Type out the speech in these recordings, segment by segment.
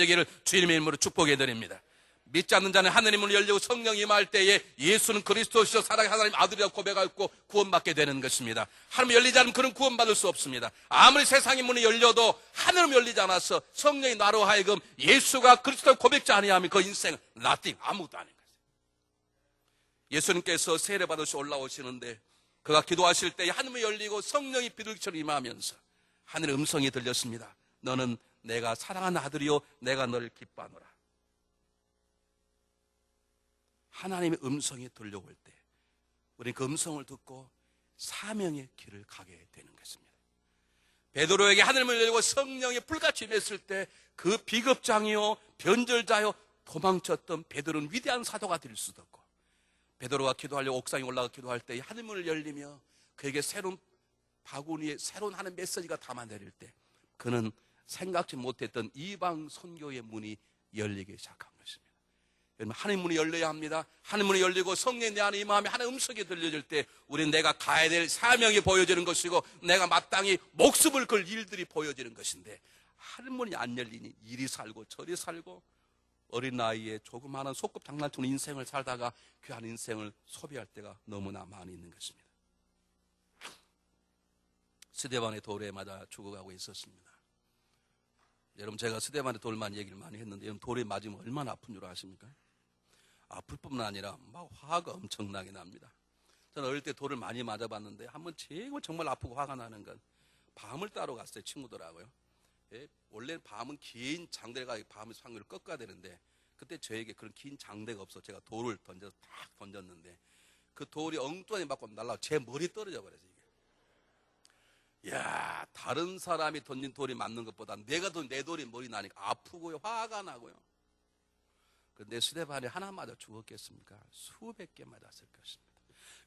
되기를 주님의 이름으로 축복해 드립니다. 믿지 않는 자는 하느님을 열리고 성령이 임할 때에 예수는 그리스도시여 사랑의 하나님 아들이라 고백하고 구원받게 되는 것입니다. 하나님 열리지 않으면 그런 구원받을 수 없습니다. 아무리 세상의 문이 열려도 하늘은 열리지 않아서 성령이 나로 하여금 예수가 그리스도 고백지 아니하면 그 인생은 나띵 아무것도 아닌 거예요. 예수님께서 세례 받으시 올라오시는데 그가 기도하실 때 하늘이 열리고 성령이 비둘기처럼 임하면서 하늘의 음성이 들렸습니다. 너는 내가 사랑하는 아들이요 내가 너를 기뻐하노라. 하나님의 음성이 들려올 때 우리는 그 음성을 듣고 사명의 길을 가게 되는 것입니다. 베드로에게 하늘을 열고 성령이 불같이 임했을 때 그 비겁장이요 변절자요 도망쳤던 베드로는 위대한 사도가 될 수도 없고 베드로가 기도하려 옥상에 올라가 기도할 때 하늘문을 열리며 그에게 새로운 바구니에 새로운 하는 메시지가 담아 내릴 때 그는 생각지 못했던 이방 선교의 문이 열리기 시작한 것입니다. 여러분 하나님 문이 열려야 합니다. 하나님 문이 열리고 성령이 내 안에 임하며 하나님 음성이 들려질 때 우리는 내가 가야 될 사명이 보여지는 것이고 내가 마땅히 목숨을 걸 일들이 보여지는 것인데 하나님 문이 안 열리니 이리 살고 저리 살고 어린 나이에 조그마한 소꿉 장난치는 인생을 살다가 귀한 인생을 소비할 때가 너무나 많이 있는 것입니다. 스데반의 돌에 맞아 죽어가고 있었습니다. 여러분 제가 스데반의 돌만 얘기를 많이 했는데 여러분 돌에 맞으면 얼마나 아픈 줄 아십니까? 아플 뿐만 아니라 막 화가 엄청나게 납니다. 저는 어릴 때 돌을 많이 맞아봤는데 한 번 제일 정말 아프고 화가 나는 건 밤을 따러 갔어요 친구들하고요. 예, 원래 밤은 긴 장대가 밤을 상을 꺾어야 되는데 그때 저에게 그런 긴 장대가 없어 제가 돌을 던져서 탁 던졌는데 그 돌이 엉뚱하게 맞고 날라 제 머리 떨어져 버렸어요. 야 다른 사람이 던진 돌이 맞는 것보다 내가 던진 내 돌이 머리 나니까 아프고요 화가 나고요. 근데 스데반이 하나 맞아 죽었겠습니까? 수백 개 맞았을 것입니다.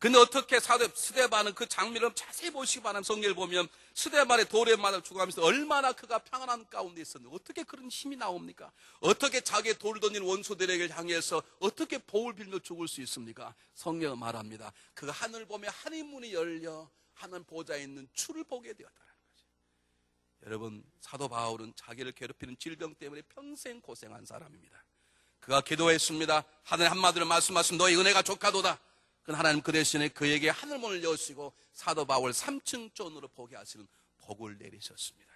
근데 어떻게 사대, 스데반은 그 장면을 자세히 보시기 바라는 성경을 보면 스데반의 돌에 맞아 죽어가면서 얼마나 그가 평안한 가운데 있었는데 어떻게 그런 힘이 나옵니까? 어떻게 자기의 돌을 던진 원수들에게 향해서 어떻게 보을 빌며 죽을 수 있습니까? 성경은 말합니다. 그가 하늘 보며 하늘 문이 열려 하늘 보좌에 있는 주를 보게 되었다는 거죠. 여러분 사도 바울은 자기를 괴롭히는 질병 때문에 평생 고생한 사람입니다. 그가 기도했습니다. 하늘 한마디로 말씀하신 너의 은혜가 족하도다. 그 하나님 그 대신에 그에게 하늘문을 여시고 사도 바울 3층 존으로 보게 하시는 복을 내리셨습니다.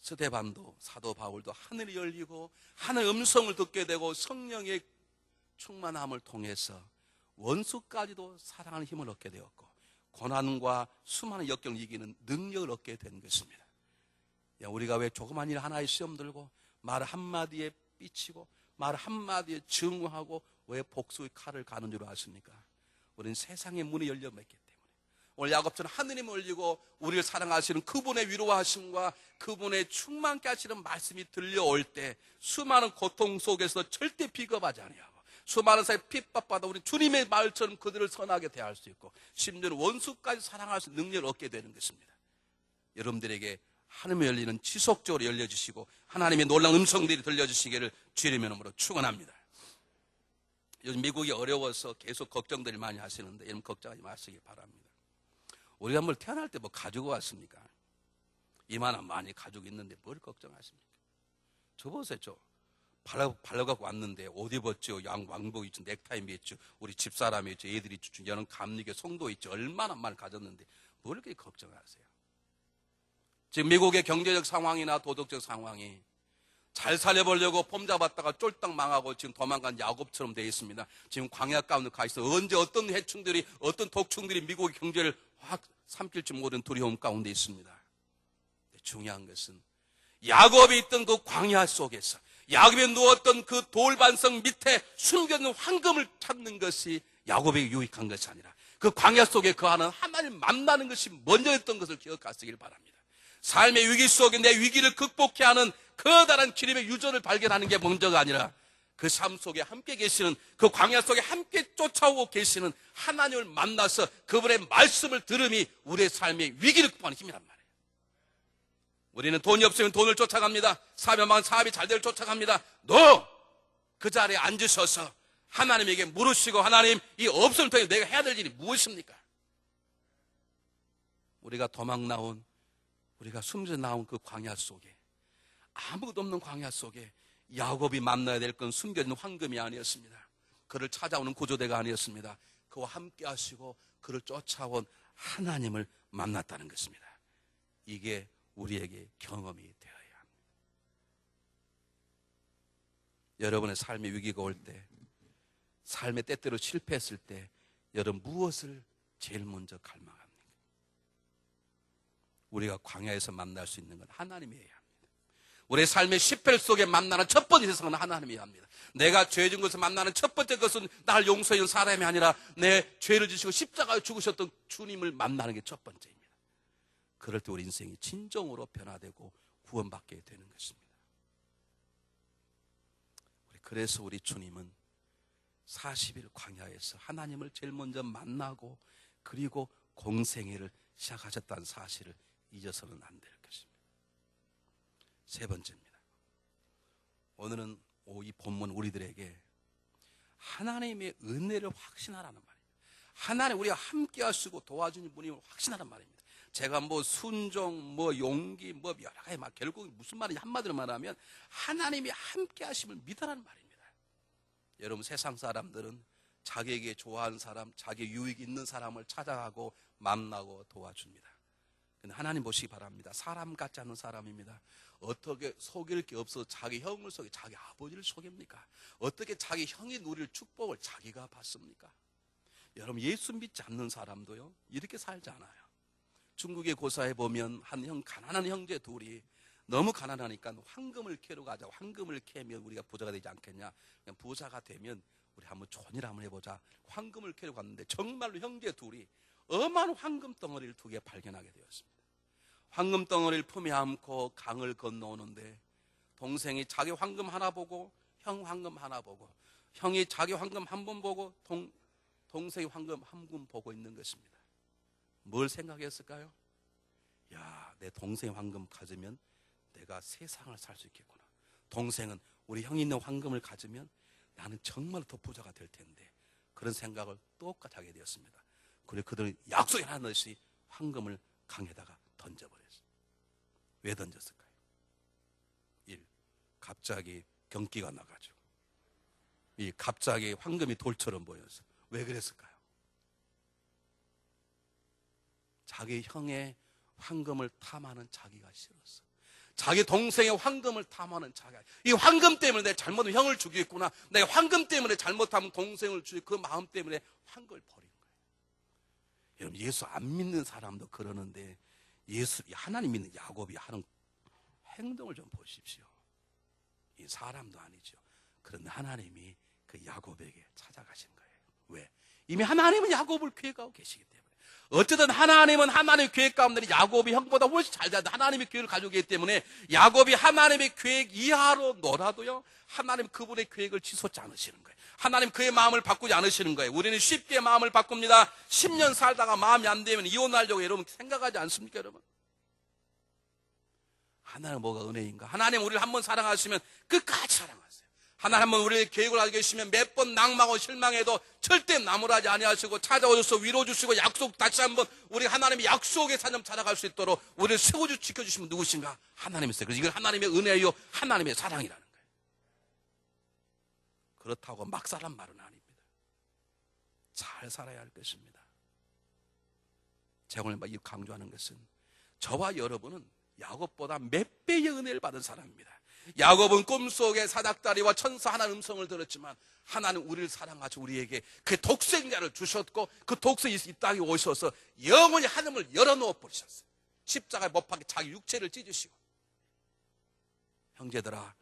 스테반도 사도 바울도 하늘이 열리고 하늘 음성을 듣게 되고 성령의 충만함을 통해서 원수까지도 사랑하는 힘을 얻게 되었고 고난과 수많은 역경을 이기는 능력을 얻게 된 것입니다. 야, 우리가 왜 조그만 일 하나에 시험 들고 말 한마디에 삐치고 말 한마디에 증오하고 왜 복수의 칼을 가는 줄 아십니까? 우리는 세상의 문이 열려 있기 때문에 오늘 야곱처럼 하느님을 올리고 우리를 사랑하시는 그분의 위로하심과 그분의 충만케 하시는 말씀이 들려올 때 수많은 고통 속에서 절대 비겁하지 아니하고 수많은 사람이 핍박받아 우리 주님의 말처럼 그들을 선하게 대할 수 있고 심지어는 원수까지 사랑할 수 능력을 얻게 되는 것입니다. 여러분들에게 하늘이 열리는 지속적으로 열려주시고 하나님의 놀라운 음성들이 들려주시기를 주님의 이름으로 축원합니다. 요즘 미국이 어려워서 계속 걱정들을 많이 하시는데 여러분 걱정하지 마시기 바랍니다. 우리가 뭘 태어날 때 뭐 가지고 왔습니까? 이만한 많이 가지고 있는데 뭘 걱정하십니까? 저 보세요, 저. 발라, 발라갖고 왔는데 옷 입었죠. 양, 왕복 있죠. 넥타이 맸죠. 우리 집사람이 있죠. 애들이 있죠. 여는 감리교 성도 있죠. 얼마나 많이 가졌는데 뭘 그렇게 걱정하세요? 지금 미국의 경제적 상황이나 도덕적 상황이 잘 살려보려고 폼 잡았다가 쫄딱 망하고 지금 도망간 야곱처럼 되어 있습니다. 지금 광야 가운데 가 있어. 언제 어떤 해충들이, 어떤 독충들이 미국의 경제를 확 삼킬지 모르는 두려움 가운데 있습니다. 중요한 것은 야곱이 있던 그 광야 속에서 야곱이 누웠던 그 돌반석 밑에 숨겨진 황금을 찾는 것이 야곱에게 유익한 것이 아니라 그 광야 속에 그하는 하나님 만나는 것이 먼저였던 것을 기억하시길 바랍니다. 삶의 위기 속에 내 위기를 극복해 하는 커다란 기름의 유전을 발견하는 게 먼저가 아니라 그 삶 속에 함께 계시는 그 광야 속에 함께 쫓아오고 계시는 하나님을 만나서 그분의 말씀을 들음이 우리의 삶의 위기를 극복하는 힘이란 말이에요. 우리는 돈이 없으면 돈을 쫓아갑니다. 사업만 사업이 잘 되를 쫓아갑니다. 너그 자리에 앉으셔서 하나님에게 물으시고 하나님 이 없음을 통해 내가 해야 될 일이 무엇입니까? 우리가 도망 나온 우리가 숨져 나온 그 광야 속에 아무것도 없는 광야 속에 야곱이 만나야 될 건 숨겨진 황금이 아니었습니다. 그를 찾아오는 구조대가 아니었습니다. 그와 함께 하시고 그를 쫓아온 하나님을 만났다는 것입니다. 이게 우리에게 경험이 되어야 합니다. 여러분의 삶의 위기가 올 때, 삶의 때때로 실패했을 때, 여러분 무엇을 제일 먼저 갈망합니까? 우리가 광야에서 만날 수 있는 건 하나님이어야. 우리의 삶의 실패 속에 만나는 첫 번째 세상은 하나님이어야 합니다. 내가 죄진 것을 만나는 첫 번째 것은 나를 용서해 준 사람이 아니라 내 죄를 지시고 십자가에 죽으셨던 주님을 만나는 게 첫 번째입니다. 그럴 때 우리 인생이 진정으로 변화되고 구원받게 되는 것입니다. 그래서 우리 주님은 40일 광야에서 하나님을 제일 먼저 만나고 그리고 공생애를 시작하셨다는 사실을 잊어서는 안 될 것입니다. 세 번째입니다. 오늘은 이 본문 우리들에게 하나님의 은혜를 확신하라는 말입니다. 하나님 우리가 함께 하시고 도와주는 분이 확신하란 말입니다. 제가 뭐 순종, 뭐 용기, 뭐 여러 가지 막 결국 무슨 말인지 한마디로 말하면 하나님이 함께 하심을 믿으라는 말입니다. 여러분 세상 사람들은 자기에게 좋아하는 사람, 자기 유익 있는 사람을 찾아가고 만나고 도와줍니다. 근데 하나님 보시기 바랍니다. 사람 같지 않은 사람입니다. 어떻게 속일 게 없어 자기 형을 속이 자기 아버지를 속입니까? 어떻게 자기 형이 누릴 축복을 자기가 받습니까? 여러분 예수 믿지 않는 사람도요 이렇게 살지 않아요. 중국의 고사에 보면 한 형 가난한 형제 둘이 너무 가난하니까 황금을 캐러 가자. 황금을 캐면 우리가 부자가 되지 않겠냐? 그냥 부자가 되면 우리 한번 좋은 일 한번 해보자. 황금을 캐러 갔는데 정말로 형제 둘이 어마한 황금 덩어리를 두 개 발견하게 되었습니다. 황금 덩어리를 품에 안고 강을 건너오는데 동생이 자기 황금 하나 보고 형 황금 하나 보고 형이 자기 황금 한 번 보고 동, 동생이 황금 한 번 보고 있는 것입니다. 뭘 생각했을까요? 야, 내 동생 황금 가지면 내가 세상을 살 수 있겠구나. 동생은 우리 형이 있는 황금을 가지면 나는 정말 더 부자가 될 텐데 그런 생각을 똑같이 하게 되었습니다. 그리고 그들은 약속이 하나씩 황금을 강에다가 던져버렸어요. 왜 던졌을까요? 1. 갑자기 경기가 나가죠. 이 갑자기 황금이 돌처럼 보여서 왜 그랬을까요? 자기 형의 황금을 탐하는 자기가 싫었어. 자기 동생의 황금을 탐하는 자기가 이 황금 때문에 내 잘못하면 형을 죽이겠구나. 내 황금 때문에 잘못하면 동생을 죽이 그 마음 때문에 황금을 버린 거예요. 여러분 예수 안 믿는 사람도 그러는데 예수 하나님 믿는 야곱이 하는 행동을 좀 보십시오. 이 사람도 아니죠. 그런데 하나님이 그 야곱에게 찾아가신 거예요. 왜? 이미 하나님은 야곱을 계획하고 계시기 때문에. 어쨌든 하나님은 하나님의 계획 가운데 야곱이 형보다 훨씬 잘 되는데 하나님의 계획을 가지고 있기 때문에 야곱이 하나님의 계획 이하로 놀아도요 하나님 그분의 계획을 취소치 않으시는 거예요. 하나님 그의 마음을 바꾸지 않으시는 거예요. 우리는 쉽게 마음을 바꿉니다. 10년 살다가 마음이 안 되면 이혼하려고 여러분 생각하지 않습니까 여러분? 하나님 뭐가 은혜인가? 하나님 우리를 한번 사랑하시면 끝까지 사랑하세요. 하나님 한번 우리의 계획을 알고 계시면 몇 번 낙망하고 실망해도 절대 나무라지 아니하시고 찾아오셔서 위로 주시고 약속 다시 한번 우리 하나님의 약속의 사념 찾아갈 수 있도록 우리를 세워주 지켜주시면 누구신가? 하나님이세요. 그래서 이건 하나님의 은혜요, 하나님의 사랑이라는 거예요. 그렇다고 막 살란 말은 아닙니다. 잘 살아야 할 것입니다. 제가 오늘 이 강조하는 것은 저와 여러분은 야곱보다 몇 배의 은혜를 받은 사람입니다. 야곱은 꿈속에 사닥다리와 천사 하나 음성을 들었지만 하나는 우리를 사랑하셔 우리에게 그 독생자를 주셨고 그 독생이 이 땅에 오셔서 영원히 하늘을 열어놓아 버리셨어요. 십자가에 못 박혀 자기 육체를 찢으시고 형제들아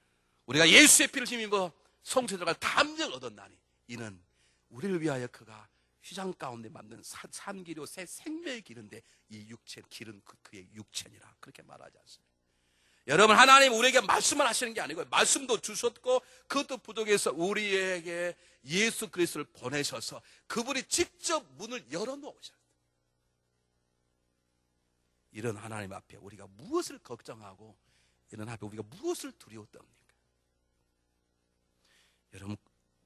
우리가 예수의 피를 힘입어 성체 들어갈 담력을 얻었나니 이는 우리를 위하여 그가 휘장 가운데 만든 산기로 새 생명의 길인데 이 육체 길은 그, 그의 육체니라 그렇게 말하지 않습니다. 여러분 하나님 우리에게 말씀을 하시는 게 아니고 말씀도 주셨고 그것도 부족해서 우리에게 예수 그리스도를 보내셔서 그분이 직접 문을 열어 놓으셨어요. 이런 하나님 앞에 우리가 무엇을 걱정하고 이런 앞에 우리가 무엇을 두려웠답니까? 여러분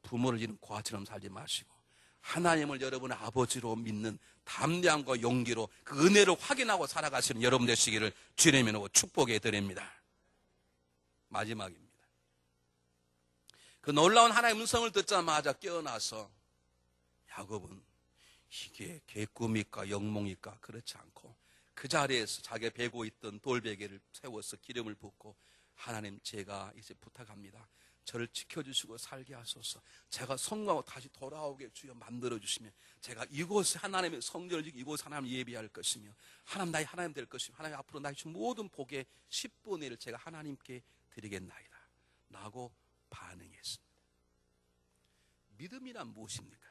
부모를 잃은 고아처럼 살지 마시고 하나님을 여러분의 아버지로 믿는 담대함과 용기로 그 은혜를 확인하고 살아가시는 여러분 되시기를 주님으로 축복해 드립니다. 마지막입니다. 그 놀라운 하나님의 음성을 듣자마자 깨어나서 야곱은 이게 개꿈일까 영몽일까 그렇지 않고 그 자리에서 자기가 베고 있던 돌베개를 세워서 기름을 붓고 하나님 제가 이제 부탁합니다. 저를 지켜주시고 살게 하소서. 제가 성공하고 다시 돌아오게 주여 만들어 주시면 제가 이곳에 하나님의 성전을 지고 이곳에 하나님 예비할 것이며 하나님 나의 하나님 될 것이며 하나님 앞으로 나의 모든 복의 10분의 1을 제가 하나님께 드리겠나이다. 라고 반응했습니다. 믿음이란 무엇입니까?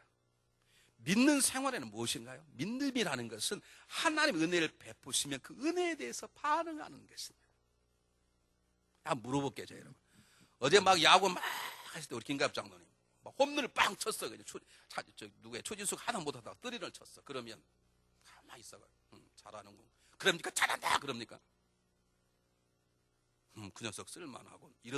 믿는 생활에는 무엇인가요? 믿음이라는 것은 하나님의 은혜를 베푸시면 그 은혜에 대해서 반응하는 것입니다. 한번 물어볼게요, 저 여러분. 어제 막 야구 막 했을 때 우리 김갑 장로님 막 홈런을 빵 쳤어. 그냥 초, 차, 저, 누구야? 초진수가 하나 못하다가 뜨리를 쳤어. 그러면 가만히 있어봐. 응, 잘하는군. 그럽니까? 잘한다. 그럽니까? 음, 그 녀석 쓸만하고 이런